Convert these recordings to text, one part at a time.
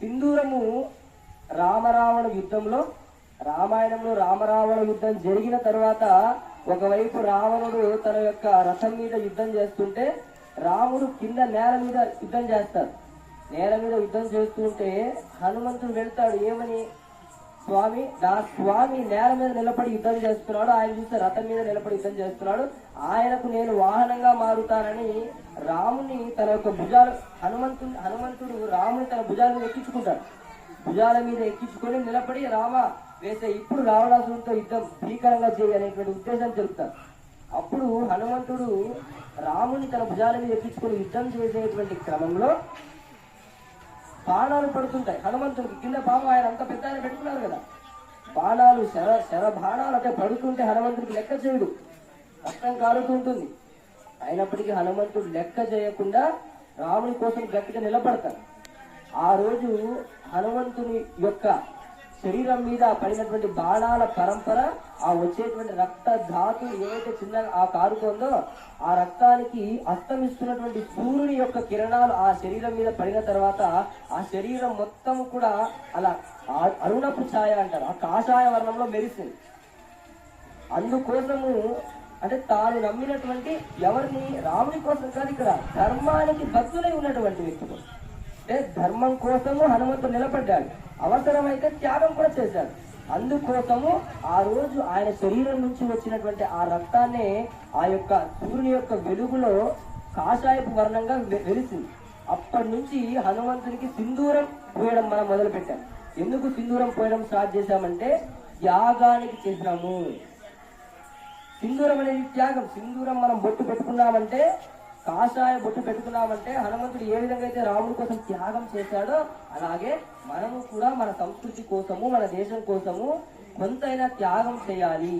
సింధూరము రామరావణ యుద్ధంలో రామాయణంలో రామరావణ యుద్ధం జరిగిన తర్వాత ఒకవైపు రావణుడు తన యొక్క రథం మీద యుద్ధం చేస్తుంటే రాముడు కింద నేల మీద యుద్ధం చేస్తాడు. నేల మీద యుద్ధం చేస్తుంటే హనుమంతుడు వెళ్తాడు ఏమని? స్వామి నా స్వామి నేల మీద నిలబడి యుద్ధం చేస్తున్నాడు. ఆయన చూస్తే రథం మీద నిలబడి యుద్ధం చేస్తున్నాడు. ఆయనకు నేను వాహనంగా మారుతానని రాముని తన యొక్క భుజాలు హనుమంతుడు హనుమంతుడు రాముని తన భుజాల మీద ఎక్కించుకుంటాడు. భుజాల మీద ఎక్కించుకొని నిలబడి రామ వేసే ఇప్పుడు రావణాసురుడితో యుద్ధం భీకరంగా చేయాలనేటువంటి ఉద్దేశం తెలుపుతారు అప్పుడు హనుమంతుడు రాముని తన భుజాల మీద ఎక్కించుకొని యుద్ధం చేసేటువంటి క్రమంలో బాణాలు పడుతుంటాయి. హనుమంతుడికి కింద పాపం ఆయన అంత పెద్ద ఆయన పెట్టుకున్నారు కదా. బాణాలు శర శర బాణాలు అంటే పడుతుంటే హనుమంతుడికి లెక్క చేయడు. రక్తం కారుతుంటుంది అయినప్పటికీ హనుమంతుడు లెక్క చేయకుండా రాముని కోసం గట్టిగా నిలబడతాడు. ఆ రోజు హనుమంతుని యొక్క శరీరం మీద పడినటువంటి బాణాల పరంపర ఆ వచ్చేటువంటి రక్త ధాతు ఏదైతే చిన్నగా ఆ కారుతోందో ఆ రక్తానికి అస్తమిస్తున్నటువంటి సూర్యుని యొక్క కిరణాలు ఆ శరీరం మీద పడిన తర్వాత ఆ శరీరం మొత్తం కూడా అలా అరుణపు ఛాయ అంటారు. ఆ కాషాయ వర్ణంలో మెరిసింది. అందుకోసము అంటే తాను నమ్మినటువంటి ఎవరిని రాముని కోసం కాదు ఇక్కడ ధర్మానికి భక్తులై ఉన్నటువంటి వ్యక్తులు అంటే ధర్మం కోసము హనుమంతుడు నిలబడ్డాడు. అవసరమైతే త్యాగం కూడా చేశాడు. అందుకోసము ఆ రోజు ఆయన శరీరం నుంచి వచ్చినటువంటి ఆ రక్తాన్ని ఆ యొక్క సూర్యుని యొక్క వెలుగులో కాషాయపు వర్ణంగా వెలిసింది. అప్పటి నుంచి హనుమంతునికి సింధూరం పోయడం మనం మొదలు పెట్టాం ఎందుకు సింధూరం పోయడం స్టార్ట్ చేశామంటే త్యాగానికి చేసినాము సింధూరం అనేది త్యాగం. సింధూరం మనం బొట్టు పెట్టుకున్నామంటే కాషాయ బొట్టు పెట్టుకున్నామంటే హనుమంతుడు ఏ విధంగా అయితే రాముడి కోసం త్యాగం చేశాడో అలాగే మనము కూడా మన సంస్కృతి కోసము మన దేశం కోసము కొంతైనా త్యాగం చేయాలి.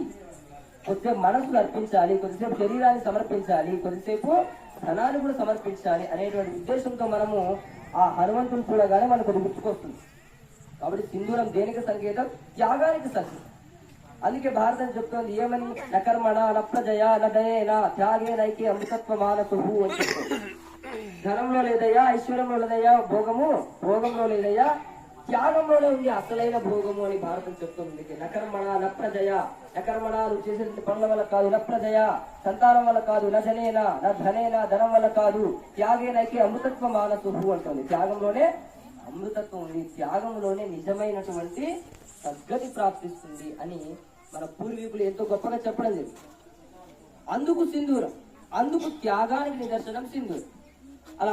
కొద్దిసేపు మనసును అర్పించాలి కొద్దిసేపు శరీరాన్ని సమర్పించాలి కొద్దిసేపు ధనాన్ని కూడా సమర్పించాలి అనేటువంటి ఉద్దేశంతో మనము ఆ హనుమంతుని చూడగానే మనకు గుర్తుకొస్తుంది. కాబట్టి సింధూరం దేనికి సంకేతం? త్యాగానికి సంకేతం. అందుకే భారతం చెప్తోంది ఏమని నకర్మణ నప్రజయ నదయేన త్యాగే అమృతత్వ మానసు అని చెప్తుంది ధనంలో లేదయ్యా ఐశ్వర్యంలో లేదయ్యా భోగము భోగంలో లేదయ్యా త్యాగంలోనే ఉంది అసలైన భోగము అని భారతం చెప్తుంది. నకర్మణ నప్రజయ నకర్మణ నువ్వు చేసిన పనుల వల్ల కాదు నప్రజయ సంతానం వల్ల కాదు నజనేన ధనేన ధనం వల్ల కాదు త్యాగేనైకే అమృతత్వ మానసు అంటుంది. త్యాగంలోనే అమృతత్వం ఈ త్యాగంలోనే నిజమైనటువంటి సద్గతి ప్రాప్తిస్తుంది అని మన పూర్వీకులు ఎంతో గొప్పగా చెప్పడం జరిగింది అందుకు సింధూరం అందుకు త్యాగానికి నిదర్శనం సింధూరం. అలా